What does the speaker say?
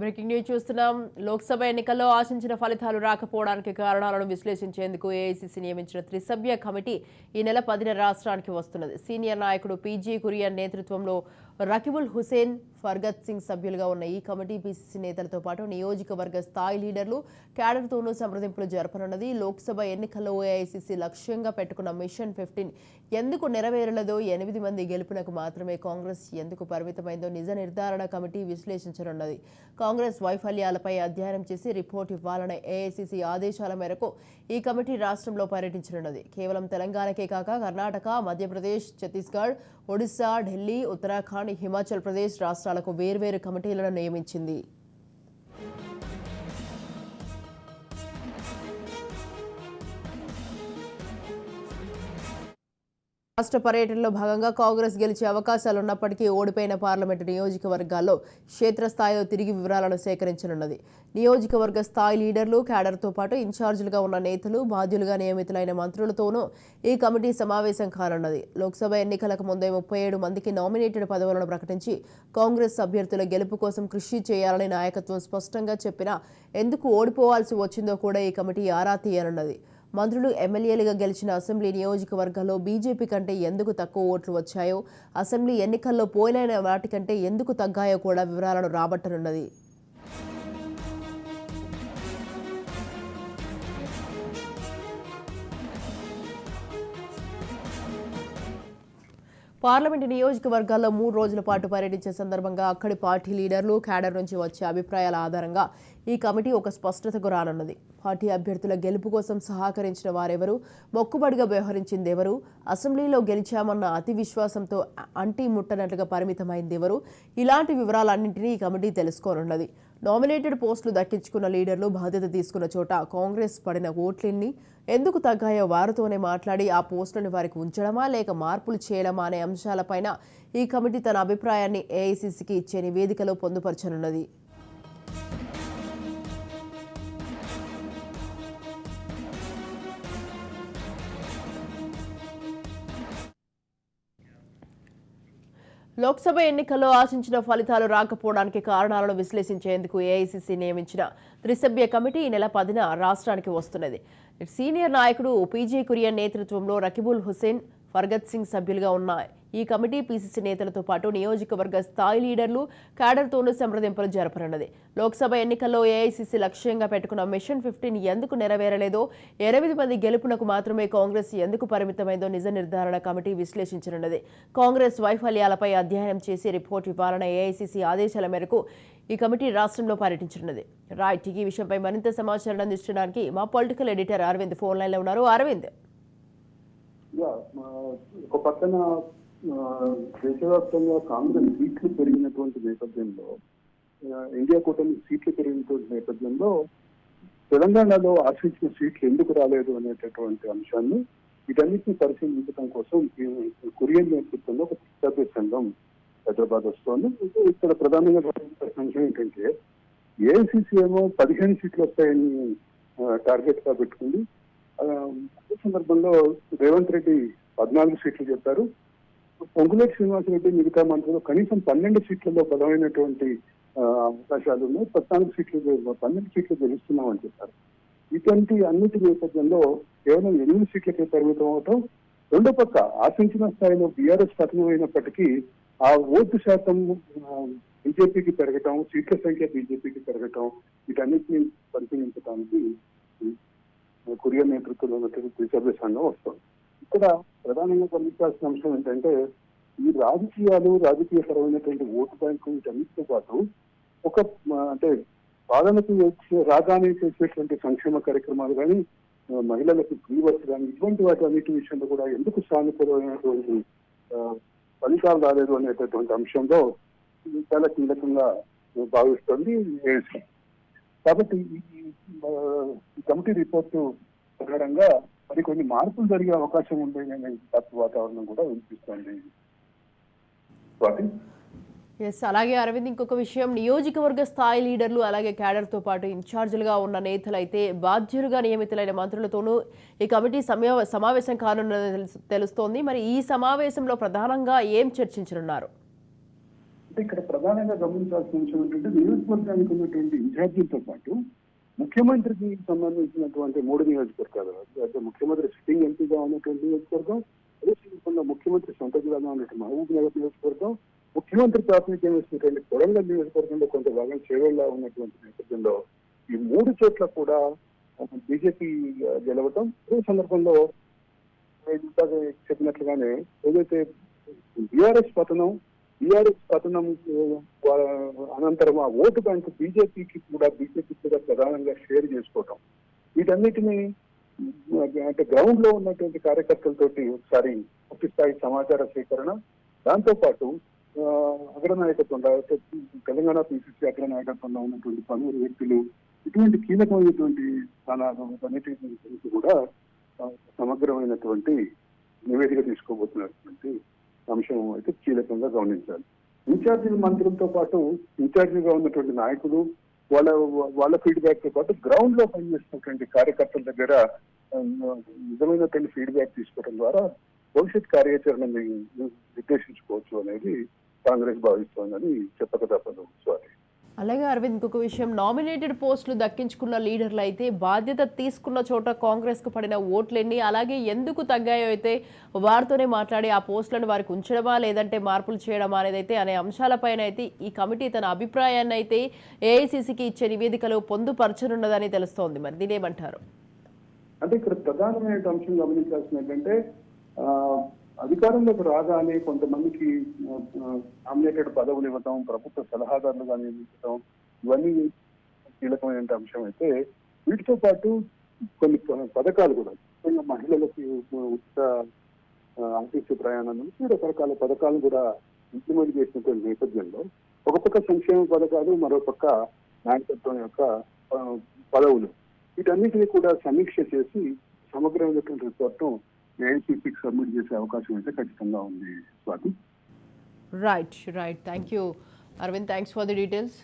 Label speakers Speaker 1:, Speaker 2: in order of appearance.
Speaker 1: Breaking news చూస్తున్నాం. లోక్సభ ఎన్నికల్లో ఆశించిన ఫలితాలు రాకపోవడానికి కారణాలను విశ్లేషించేందుకు ఏఐసీసీ నియమించిన త్రిసభ్య కమిటీ ఈ నెల పదిన రాష్ట్రానికి వస్తున్నది. సీనియర్ నాయకుడు పీజీ కురియన్ నేతృత్వంలో రకిబుల్ హుసేన్ ఫర్గత్ సింగ్ సభ్యులుగా ఉన్న ఈ కమిటీ పీసీసీ నేతలతో పాటు నియోజకవర్గ స్థాయి లీడర్లు క్యాడర్తోనూ సంప్రదింపులు జరపనున్నది. లోక్సభ ఎన్నికల్లో ఏఐసీసీ లక్ష్యంగా పెట్టుకున్న మిషన్ ఫిఫ్టీన్ ఎందుకు నెరవేరలేదో ఎనిమిది మంది గెలుపునకు మాత్రమే కాంగ్రెస్ ఎందుకు పరిమితమైందో నిజ నిర్ధారణ కమిటీ విశ్లేషించనున్నది. కాంగ్రెస్ వైఫల్యాలపై అధ్యయనం చేసి రిపోర్ట్ ఇవ్వాలనే ఏఐసీసీ ఆదేశాల మేరకు ఈ కమిటీ రాష్ట్రంలో పర్యటించనున్నది. కేవలం తెలంగాణకే కాక కర్ణాటక మధ్యప్రదేశ్ ఛత్తీస్గఢ్ ఒడిశా ఢిల్లీ ఉత్తరాఖండ్ హిమాచల్ ప్రదేశ్ రాష్ట్రాలకు వేర్వేరు కమిటీలను నియమించింది. రాష్ట్ర పర్యటనలో భాగంగా కాంగ్రెస్ గెలిచే అవకాశాలు ఉన్నప్పటికీ ఓడిపోయిన పార్లమెంటు నియోజకవర్గాల్లో క్షేత్రస్థాయిలో తిరిగి వివరాలను సేకరించనున్నది. నియోజకవర్గ స్థాయి లీడర్లు క్యాడర్తో పాటు ఇన్ఛార్జీలుగా ఉన్న నేతలు బాధ్యులుగా నియమితులైన మంత్రులతోనూ ఈ కమిటీ సమావేశం కానున్నది. లోక్సభ ఎన్నికలకు ముందే ముప్పై ఏడు మందికి నామినేటెడ్ పదవులను ప్రకటించి కాంగ్రెస్ అభ్యర్థుల గెలుపు కోసం కృషి చేయాలని నాయకత్వం స్పష్టంగా చెప్పినా ఎందుకు ఓడిపోవాల్సి వచ్చిందో కూడా ఈ కమిటీ ఆరా తీయనున్నది. మంత్రులు ఎమ్మెల్యేలుగా గెలిచిన అసెంబ్లీ నియోజకవర్గాల్లో బీజేపీ కంటే ఎందుకు తక్కువ ఓట్లు వచ్చాయో అసెంబ్లీ ఎన్నికల్లో పోలైన వాటికంటే ఎందుకు తగ్గాయో కూడా వివరాలను రాబట్టనున్నది. పార్లమెంటు నియోజకవర్గాల్లో మూడు రోజుల పాటు పర్యటించే సందర్భంగా అక్కడి పార్టీ లీడర్లు క్యాడర్ నుంచి వచ్చే అభిప్రాయాల ఆధారంగా ఈ కమిటీ ఒక స్పష్టతకు రానున్నది పార్టీ అభ్యర్థుల గెలుపు కోసం సహకరించిన వారెవరు మొక్కుబడిగా వ్యవహరించింది ఎవరు అసెంబ్లీలో గెలిచామన్న అతి విశ్వాసంతో అంటీ ముట్టనట్లుగా పరిమితమైంది ఎవరు ఇలాంటి వివరాలన్నింటినీ ఈ కమిటీ తెలుసుకోనున్నది. నామినేటెడ్ పోస్టులు దక్కించుకున్న లీడర్లు బాధ్యత తీసుకున్న చోట కాంగ్రెస్ పడిన ఓట్లెన్ని ఎందుకు తగ్గాయో వారితోనే మాట్లాడి ఆ పోస్టులను వారికి ఉంచడమా లేక మార్పులు చేయడమా అనే అంశాలపైన ఈ కమిటీ తన అభిప్రాయాన్ని ఏఐసీసీకి ఇచ్చే నివేదికలో పొందుపరచనున్నది. లోక్సభ ఎన్నికల్లో ఆశించిన ఫలితాలు రాకపోవడానికి కారణాలను విశ్లేషించేందుకు ఏఐసిసి నియమించిన త్రిసభ్య కమిటీ ఈ నెల పదిన రాష్ట్రానికి వస్తున్నది. సీనియర్ నాయకుడు పీజీ కురియన్ నేతృత్వంలో రకిబుల్ హుసేన్ ఫర్గత్ సింగ్ సభ్యులుగా ఉన్నాయి ఈ కమిటీ పీసీసీ నేతలతో పాటు నియోజకవర్గ స్థాయి లీడర్లు క్యాడర్తోనూ సంప్రదింపులు జరపనున్నది. లోక్సభ ఎన్నికల్లో ఏఐసీసీ లక్ష్యంగా పెట్టుకున్న మిషన్ ఫిఫ్టీన్ ఎందుకు నెరవేరలేదో ఎనిమిది మంది గెలుపునకు మాత్రమే కాంగ్రెస్ ఎందుకు పరిమితమైందో నిజ నిర్ధారణ కమిటీ విశ్లేషించనున్నది. కాంగ్రెస్ వైఫల్యాలపై అధ్యయనం చేసి రిపోర్ట్ ఇవ్వాలన్న ఏఐసీసీ ఆదేశాల మేరకు ఈ కమిటీ రాష్ట్రంలో పర్యటించనున్నది. రైట్ ఈ విషయంపై మరింత సమాచారం అందించడానికి మా పొలిటికల్ ఎడిటర్ అరవింద్ ఫోన్ లైన్లో ఉన్నారు. అరవింద్.
Speaker 2: ఒక పక్కన దేశవ్యాప్తంగా కాంగ్రెస్ సీట్లు పెరిగినటువంటి నేపథ్యంలో ఇండియా కూటమి సీట్లు పెరిగినటువంటి నేపథ్యంలో తెలంగాణలో ఆశించిన సీట్లు ఎందుకు రాలేదు అనేటటువంటి అంశాన్ని వీటన్నిటిని పరిశీలించడం కోసం ఈ కొరియన్ నేతృత్వంలో ఒక సభ్య సంఘం హైదరాబాద్ వస్తోంది. ఇక్కడ ప్రధానంగా ప్రశ్నించిన అంశం ఏంటంటే ఏఐసిసి ఏమో పదిహేను సీట్లు వస్తాయని టార్గెట్గా పెట్టుకుంది. సందర్భంలో రేవంత్ రెడ్డి పద్నాలుగు సీట్లు చెప్పారు. పొంగులేటి శ్రీనివాసరెడ్డి మిగతా మంత్రులు కనీసం పన్నెండు సీట్లలో బలమైనటువంటి అవకాశాలు ఉన్నాయి. పద్నాలుగు సీట్లు పన్నెండు సీట్లు గెలుస్తున్నామని చెప్పారు. ఇటువంటి అన్నిటి నేపథ్యంలో కేవలం ఎనిమిది సీట్లకే పరిమితం అవటం రెండో పక్క ఆశించిన స్థాయిలో బీఆర్ఎస్ పతనమైనప్పటికీ ఆ ఓటు శాతం బీజేపీకి పెరగటం సీట్ల సంఖ్య బీజేపీకి పెరగటం వీటన్నిటిని పరిశీలించడానికి కొరియా నేతృత్వంలో ఉన్నటువంటి త్రిసభ్య సంఘం వస్తుంది. ఇక్కడ ప్రధానంగా గమనించాల్సిన అంశం ఏంటంటే ఈ రాజకీయాలు రాజకీయపరమైనటువంటి ఓటు బ్యాంకు వీటన్నిటితో పాటు ఒక అంటే పాలనకు వచ్చే రాగానే చేసేటువంటి సంక్షేమ కార్యక్రమాలు కానీ మహిళలకు ఫ్రీ కానీ ఇటువంటి వాటి అన్నిటి విషయంలో కూడా ఎందుకు సానుకూలమైనటువంటి ఫలితాలు రాలేదు అనేటటువంటి అంశంలో చాలా కీలకంగా భావిస్తుంది ఏసీ కాబట్టి ఈ కమిటీ రిపోర్టు ప్రకారంగా మరి కొన్ని మార్పులు జరిగే అవకాశం అనే తప్పు వాతావరణం కూడా వినిపిస్తుంది.
Speaker 1: ఎస్ అలాగే అరవింద్ ఇంకొక విషయం. నియోజకవర్గ స్థాయి లీడర్లు అలాగే క్యాడర్తో పాటు ఇన్ఛార్జీలుగా ఉన్న నేతలు అయితే బాధ్యులుగా నియమితులైన మంత్రులతోనూ ఈ కమిటీ సమావేశం కానున్నది తెలుసు- తెలుస్తోంది. మరి ఈ సమావేశంలో ప్రధానంగా ఏం చర్చించనున్నారు?
Speaker 2: ఇక్కడ ప్రధానంగా గమనించాల్సిన విషయం ఏంటంటే నియోజకవర్గానికి ఉన్నటువంటి ఇన్ఛార్జీలతో పాటు ముఖ్యమంత్రికి సంబంధించినటువంటి మూడు నియోజకవర్గాలు. అంటే ముఖ్యమంత్రి సిట్టింగ్ ఎంపీగా ఉన్నటువంటి నియోజకవర్గం అదే సందర్భంగా ముఖ్యమంత్రి సొంత జిల్లాగా ఉన్నటువంటి మహబూబ్ నగర్ నియోజకవర్గం ముఖ్యమంత్రి ప్రాతినిధ్యం వేసినటువంటి కొడంగల్ నియోజకవర్గంలో కొంత భాగం చేవేళ్ళ ఉన్నటువంటి నేపథ్యంలో ఈ మూడు చోట్ల కూడా బీజేపీ గెలవటం. అదే సందర్భంలో చెప్పినట్లుగానే ఏదైతే బీఆర్ఎస్ పతనం బీఆర్ఎస్ పతనం అనంతరం ఆ ఓటు బ్యాంకు బీజేపీకి కూడా బీజేపీ కూడా ప్రధానంగా షేర్ చేసుకోవటం. వీటన్నిటిని అంటే గ్రౌండ్లో ఉన్నటువంటి కార్యకర్తలతోటి ఒకసారి పూర్తి స్థాయి సమాచార సేకరణ దాంతో పాటు ఆ, అగ్రనాయకత్వంలో తెలంగాణ పిసిసి అగ్రనాయకత్వంలో ఉన్నటువంటి పలువురు వ్యక్తులు ఇటువంటి కీలకమైనటువంటి స్థానాలన్నిటి గురించి కూడా సమగ్రమైనటువంటి నివేదిక తీసుకోబోతున్నటువంటి అంశం అయితే కీలకంగా గమనించాలి. ఇన్ఛార్జీల మంత్రులతో పాటు ఇన్ఛార్జీగా ఉన్నటువంటి నాయకులు వాళ్ళ వాళ్ళ ఫీడ్బ్యాక్తో పాటు గ్రౌండ్లో పనిచేస్తున్నటువంటి కార్యకర్తల దగ్గర నిజమైనటువంటి ఫీడ్బ్యాక్ తీసుకోవడం ద్వారా భవిష్యత్ కార్యాచరణని నిర్దేశించుకోవచ్చు అనేది కాంగ్రెస్ భావిస్తోందని చెప్పక తప్పదు స్వాతి.
Speaker 1: అలాగే అరవింద్ ఇంకొక విషయం. నామినేటెడ్ పోస్టులు దక్కించుకున్న లీడర్లు అయితే బాధ్యత తీసుకున్న చోట కాంగ్రెస్కు పడిన ఓట్లెన్ని అలాగే ఎందుకు తగ్గాయో అయితే వారితోనే మాట్లాడి ఆ పోస్టులను వారికి ఉంచడమా లేదంటే మార్పులు చేయడమా అనేది అయితే అనే అంశాలపైన అయితే ఈ కమిటీ తన అభిప్రాయాన్ని అయితే ఏఐసిసికి ఇచ్చే నివేదికలో పొందుపరచనున్నదని తెలుస్తోంది. మరి దీనేమంటారు
Speaker 2: అంటే ఇక్కడ ప్రధానమైన అంశం గమనించాల్సిన ఏంటంటే అధికారంలోకి రాగానే కొంతమందికి నామినేటెడ్ పదవులు ఇవ్వటం ప్రభుత్వ సలహాదారులుగా నియమించడం ఇవన్నీ కీలకమైన అంశం అయితే వీటితో పాటు కొన్ని పథకాలు కూడా ముఖ్యంగా మహిళలకి ఉచిత ఆర్టీసీ ప్రయాణం నుంచి రకరకాల పథకాలు కూడా ఇంప్లిమెంట్ చేసినటువంటి నేపథ్యంలో ఒక పక్క సంక్షేమ పథకాలు మరో పక్క నాయకత్వం యొక్క పదవులు. వీటన్నిటిని కూడా సమీక్ష చేసి సమగ్రమైనటువంటి రిపోర్ట్ను ఏఐసిసికి సబ్మిట్ చేసే అవకాశం అయితే ఖచ్చితంగా ఉంది Swathi
Speaker 1: right right thank you Aravind thanks for the details